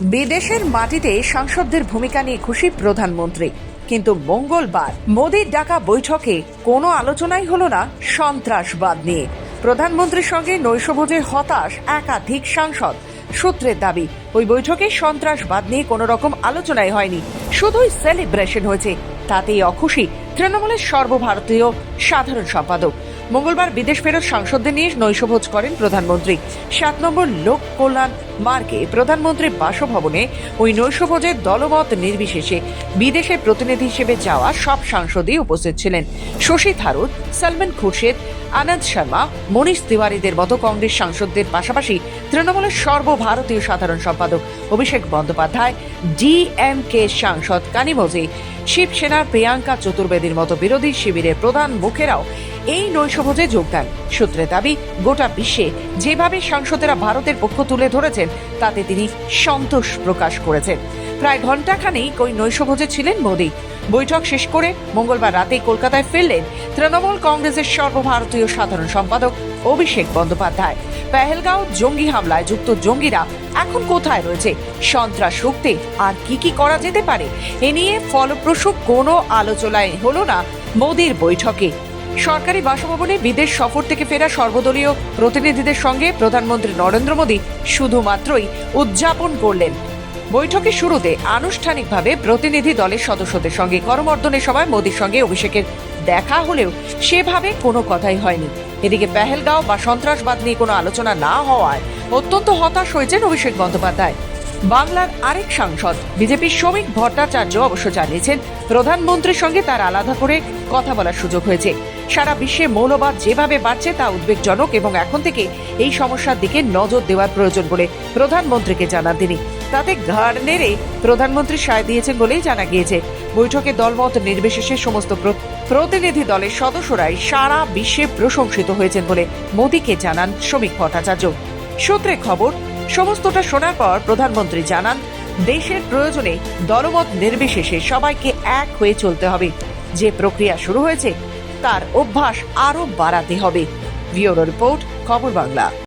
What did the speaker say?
বিদেশের মাটিতে সাংসদদের ভূমিকা নিয়ে খুশি প্রধানমন্ত্রী। কিন্তু মঙ্গলবার মোদীর ডাকা বৈঠকে কোনো আলোচনাই হলো না সন্ত্রাসবাদ নিয়ে। প্রধানমন্ত্রীর সঙ্গে নৈশভোজে হতাশ একাধিক সাংসদ। সূত্রের দাবি, ওই বৈঠকে সন্ত্রাসবাদ নিয়ে কোনো রকম আলোচনাই হয়নি। শুধুই সেলিব্রেশন হয়েছে। তাতেই অখুশি। তৃণমূলের সর্বভারতীয় সাধারণ সম্পাদক। মঙ্গলবার বিদেশ ফেরত সাংসদদের নিয়ে নৈশভোজ করেন প্রধানমন্ত্রী। সাত নম্বর লোক কল্যাণ মার্গে প্রধানমন্ত্রীর বাসভবনে ওই নৈশভোজের দলমত নির্বিশেষে বিদেশের প্রতিনিধি হিসেবে যাওয়া সব সাংসদই উপস্থিত ছিলেন। শশী থারুর, সালমান খুরশেদ, আনন্দ শর্মা, মনীষ তিওয়ারিদের মতো কংগ্রেস সাংসদদের পাশাপাশি তৃণমূলের সর্বভারতীয় সাধারণ সম্পাদক অভিষেক বন্দ্যোপাধ্যায়, ডিএমকে সাংসদ কানিমোজি, শিবসেনার প্রিয়াঙ্কা চতুর্বেদীর মতো বিরোধী শিবিরের প্রধান মুখেরাও এই নৈশভোজে যোগদান। সূত্রে দাবি, গোটা বিশ্বে যেভাবে সাংসদেরা ভারতের পক্ষ তুলে ধরেছেন, তাতে তিনি সন্তোষ প্রকাশ করেছেন। প্রায় ঘণ্টাখানেক ওই নৈশভোজে ছিলেন মোদী। বৈঠক শেষ করে মঙ্গলবার রাতে কলকাতায় ফিরলেন তৃণমূল কংগ্রেসের সর্বভারতীয় সাধারণ সম্পাদক অভিষেক বন্দ্যোপাধ্যায়। পেহেলগাঁও জঙ্গি হামলায় যুক্ত জঙ্গিরা এখন কোথায় রয়েছে? সন্ত্রাস রুখতে আর কি কি করা যেতে পারে? এ নিয়ে ফলপ্রসূ কোনো আলোচনায় হলো না মোদীর বৈঠকে। সরকারি বাসভবনে বিদেশ সফর থেকে ফেরা সর্বদলীয় প্রতিনিধিদের সঙ্গে প্রধানমন্ত্রী নরেন্দ্র মোদী শুধুমাত্রই উদযাপন করলেন। বৈঠকের শুরুতে আনুষ্ঠানিকভাবে প্রতিনিধি দলের সদস্যদের সঙ্গে করমর্দনের সময় মোদীর সঙ্গে অভিষেকের দেখা হলেও সেভাবে কোনো কথাই হয়নি। এদিকে পেহেলগাঁও বা সন্ত্রাসবাদ নিয়ে কোনো আলোচনা না হওয়ায় অত্যন্ত হতাশ হয়েছেন অভিষেক বন্দ্যোপাধ্যায়। বাংলার আরেক সাংসদ, বিজেপির শ্রমিক ভট্টাচার্য অবশ্য জানিয়েছেন, প্রধানমন্ত্রীর সঙ্গে তার আলাদা করে কথা বলার সুযোগ হয়েছে। সারা বিশ্বে মৌলবাদ যেভাবে বাড়ছে তা উদ্বেগজনক এবং এখন থেকে এই সমস্যার দিকে নজর দেওয়ার প্রয়োজন বলে প্রধানমন্ত্রীকে জানান তিনি। তাতে ঘাড় নেড়ে প্রধানমন্ত্রী সায় দিয়েছেন বলেই জানা গিয়েছে। বৈঠকে দলমত নির্বিশেষে সমস্ত প্র- প্রতিনিধি দলের সদস্যরাই সারা বিশ্বে প্রশংসিত হয়েছেন বলে মোদীকে জানান শ্রমিক ভট্টাচার্য। সূত্রে খবর সমস্তটা শোনার পর প্রধানমন্ত্রী জানান, দেশের প্রয়োজনে দলমত নির্বিশেষে সবাইকে এক হয়ে চলতে হবে। যে প্রক্রিয়া শুরু হয়েছে, তার অভ্যাস আরও বাড়াতে হবে। ব্যুরো রিপোর্ট, খবর বাংলা।